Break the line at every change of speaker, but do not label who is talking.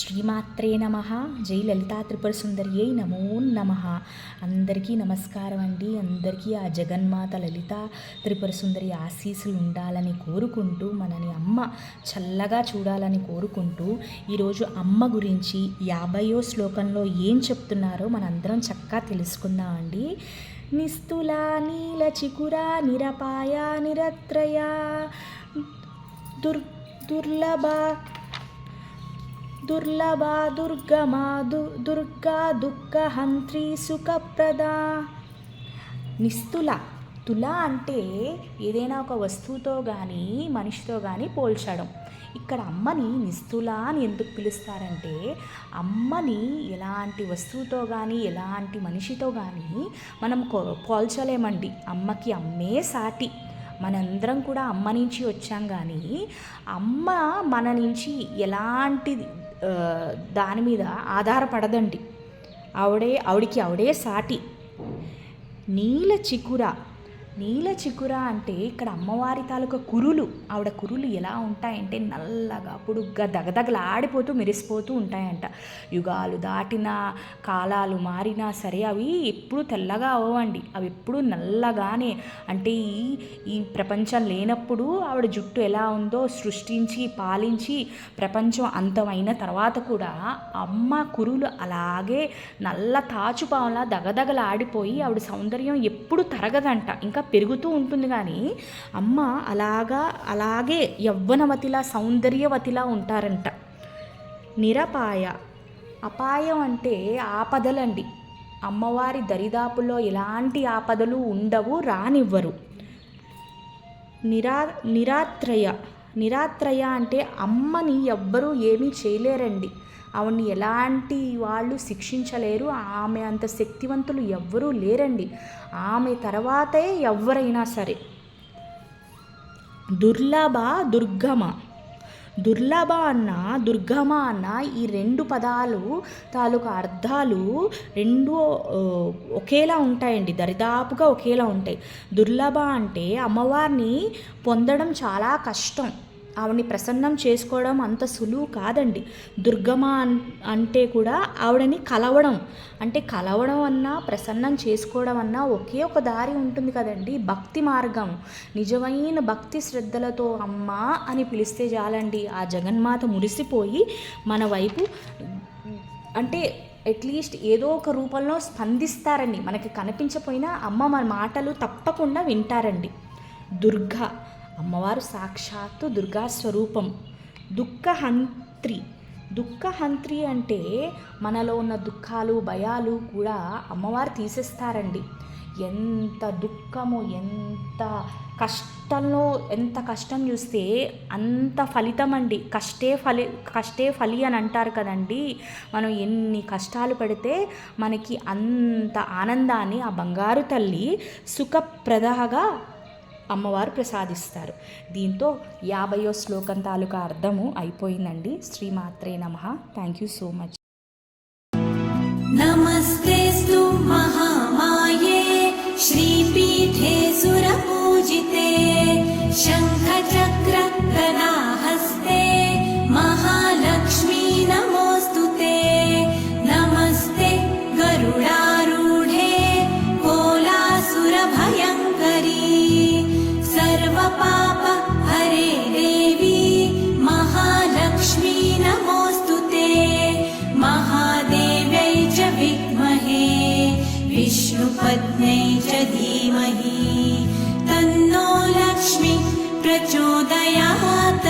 శ్రీమాత్రే నమ. జై లలితా త్రిపుర సుందరియై నమో నమ. అందరికీ నమస్కారం అండి. అందరికీ ఆ జగన్మాత లలిత త్రిపుర సుందరి ఆశీస్సులు ఉండాలని కోరుకుంటూ మనని అమ్మ చల్లగా చూడాలని కోరుకుంటూ ఈరోజు అమ్మ గురించి యాభయో శ్లోకంలో ఏం చెప్తున్నారో మనందరం చక్కగా తెలుసుకుందామండి నిస్తుల నీల చికుర నిరపాయ నిరత్రయ దుర్ దుర్లభ దుర్లభ దుర్గమా దు దుర్గా దుఃఖహంత్రి సుఖప్రద నిస్తుల తుల అంటే ఏదైనా ఒక వస్తువుతో కానీ మనిషితో కానీ పోల్చడం. ఇక్కడ అమ్మని నిస్తుల అని ఎందుకు పిలుస్తారంటే అమ్మని ఎలాంటి వస్తువుతో కానీ ఎలాంటి మనిషితో కానీ మనం కో- పోల్చలేమండి. అమ్మకి అమ్మే సాటి. మనందరం కూడా అమ్మ నుంచి వచ్చాం కానీ అమ్మ మన నుంచి ఎలాంటిది దాని మీద ఆధారపడదండి. ఆవిడే ఆవిడికి ఆవిడే సాటి. నీల చికుర నీల చికుర అంటే ఇక్కడ అమ్మవారి తాలూకా కురులు. ఆవిడ కురులు ఎలా ఉంటాయంటే నల్లగా పొడుగ్గా దగదగలాడిపోతూ మెరిసిపోతూ ఉంటాయంట. యుగాలు దాటిన కాలాలు మారినా సరే అవి ఎప్పుడు తెల్లగా అవ్వండి. అవి ఎప్పుడు నల్లగానే అంటే ఈ ఈ ప్రపంచం లేనప్పుడు ఆవిడ జుట్టు ఎలా ఉందో సృష్టించి పాలించి ప్రపంచం అంతమైన తర్వాత కూడా అమ్మ కురులు అలాగే నల్ల తాచుపావులా దగదగలాడిపోయి ఆవిడ సౌందర్యం ఎప్పుడు తరగదంట. ఇంకా పెరుగుతూ ఉంటుంది కానీ అమ్మ అలాగా అలాగే యవ్వనవతిలా సౌందర్యవతిలా ఉంటారంట. నిరపాయ. అపాయం అంటే ఆపదలండి. అమ్మవారి దరిదాపుల్లో ఎలాంటి ఆపదలు ఉండవు రానివ్వరు. నిరా నిరాత్రయ. నిరాత్రయ అంటే అమ్మని ఎవ్వరూ ఏమీ చేయలేరండి. ఆవిడ్ని ఎలాంటి వాళ్ళు శిక్షించలేరు. ఆమె అంత శక్తివంతులు ఎవ్వరూ లేరండి. ఆమె తర్వాతే ఎవరైనా సరే. దుర్లభ దుర్గమ. దుర్లభ అన్న దుర్గమ అన్న ఈ రెండు పదాలు తాలూకా అర్థాలు రెండు ఒకేలా ఉంటాయండి. దరిదాపుగా ఒకేలా ఉంటాయి. దుర్లభ అంటే అమ్మవారిని పొందడం చాలా కష్టం. ఆవిడని ప్రసన్నం చేసుకోవడం అంత సులువు కాదండి. దుర్గమ్మ అన్- అంటే కూడా ఆవిడని కలవడం. అంటే కలవడం అన్నా ప్రసన్నం చేసుకోవడం అన్నా ఒకే ఒక దారి ఉంటుంది కదండి. భక్తి మార్గం. నిజమైన భక్తి శ్రద్ధలతో అమ్మ అని పిలిస్తే చాలండి. ఆ జగన్మాత మురిసిపోయి మన వైపు అంటే అట్లీస్ట్ ఏదో ఒక రూపంలో స్పందిస్తారండి. మనకి కనిపించపోయినా అమ్మ మన మాటలు తప్పకుండా వింటారండి. దుర్గా అమ్మవారు సాక్షాత్తు దుర్గా స్వరూపం దుఃఖహంత్రి. దుఃఖహంత్రి అంటే మనలో ఉన్న దుఃఖాలు భయాలు కూడా అమ్మవారు తీసేస్తారండి. ఎంత దుఃఖము ఎంత కష్టంలో ఎంత కష్టం చూస్తే అంత ఫలితం అండి కష్టే ఫలి కష్టే ఫలి అని అంటారు కదండి. మనం ఎన్ని కష్టాలు పడితే మనకి అంత ఆనందాన్ని ఆ బంగారు తల్లి సుఖప్రదగా అమ్మవారు ప్రసాదిస్తారు. దీంతో యాభయో శ్లోకం తాలూకా అర్థము అయిపోయిందండి. శ్రీమాత్రే నమ. థ్యాంక్ యూ సో మచ్
నమస్తే మహామాయే శ్రీపీఠే विष्णुपत्न्यै च धीमहि तन्नो लक्ष्मी प्रचोदयात्